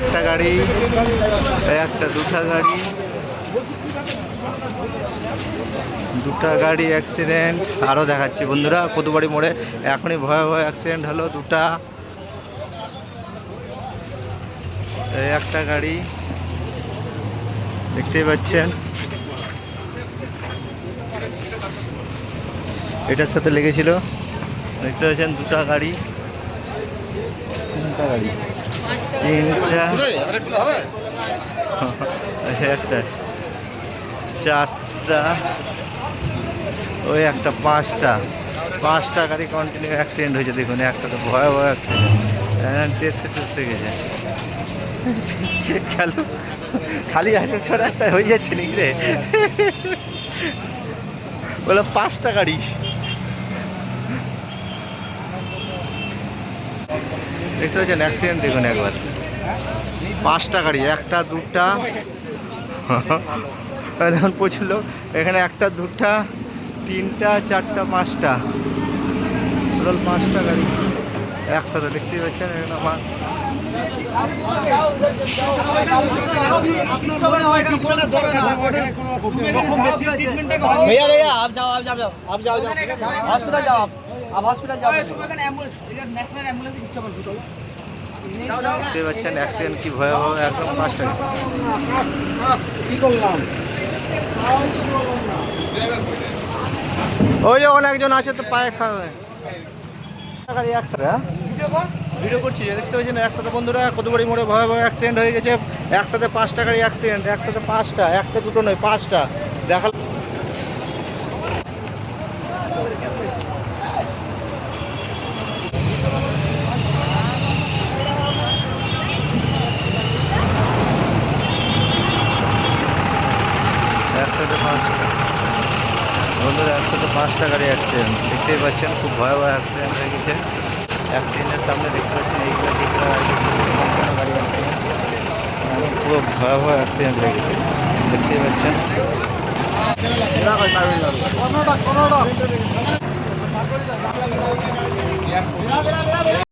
একটা গাড়ি, একটা দুটা গাড়ি দুটা গাড়ি অ্যাক্সিডেন্ট আরও দেখাচ্ছি বন্ধুরা কতবাড়ি মোড়ে এখনই ভয়াবহ অ্যাক্সিডেন্ট হলো দুটা। একটা গাড়ি, দেখতেই পাচ্ছেন। এটার সাথে লেগেছিল, দেখতে পাচ্ছেন দুটা গাড়ি। তিনটা গাড়ি। তিনটা। একটা চারটা ওই একটা পাঁচটা। পাঁচটা গাড়ি কন্টিনিউ অ্যাক্সিডেন্ট হয়েছে দেখুন একসাথে ভয়াবহ অ্যাক্সিডেন্ট টেসে টেসে গেছে। খেলো? খালি হাসপাতাল করে একটা হয়ে যাচ্ছে নাকি রে? বললাম পাঁচটা গাড়ি। দেখতে পাচ্ছেন অ্যাক্সিডেন্ট দেখুন একবার পাঁচটা গাড়ি একটা দুটা দেখুন প্রচুর লোক এখানে একটা দুটা তিনটা চারটা পাঁচটা টোটাল পাঁচটা গাড়ি একসাথে দেখতেই পাচ্ছেন এখানে আমার भैया भैया आप जाओ आप जाओ जाओ आप जाओ जाओ हॉस्पिटल जाओ आप হসপিটাল অ্যাক্সিডেন্ট কি ভয়াবহ একদম পাঁচটা কি করলাম? ওই ওখানে একজন আছে তো পায়ে খাবে ভিডিও হ্যাঁ? করছি দেখতে একসাথে বন্ধুরা কতবাড়ি মোড়ে ভয়াবহ অ্যাক্সিডেন্ট হয়ে গেছে। একসাথে পাঁচ টাকারই অ্যাক্সিডেন্ট একসাথে পাঁচটা একটা দুটো নয় পাঁচটা। দেখা একসাথে পাঁচটা বন্ধুরা একসাথে পাঁচটা গাড়ি অ্যাক্সিডেন্ট দেখতেই পাচ্ছেন খুব ভয়াবহ অ্যাক্সিডেন্ট হয়ে গেছে অ্যাক্সিডেন্টের সামনে দেখতে পাচ্ছেন এই গাড়ি সম্পূর্ণ গাড়ি অ্যাক্সিডেন্ট পুরো ভয়াবহ অ্যাক্সিডেন্ট হয়ে গেছে দেখতেই পাচ্ছেন কর্ণাটক কর্ণাটক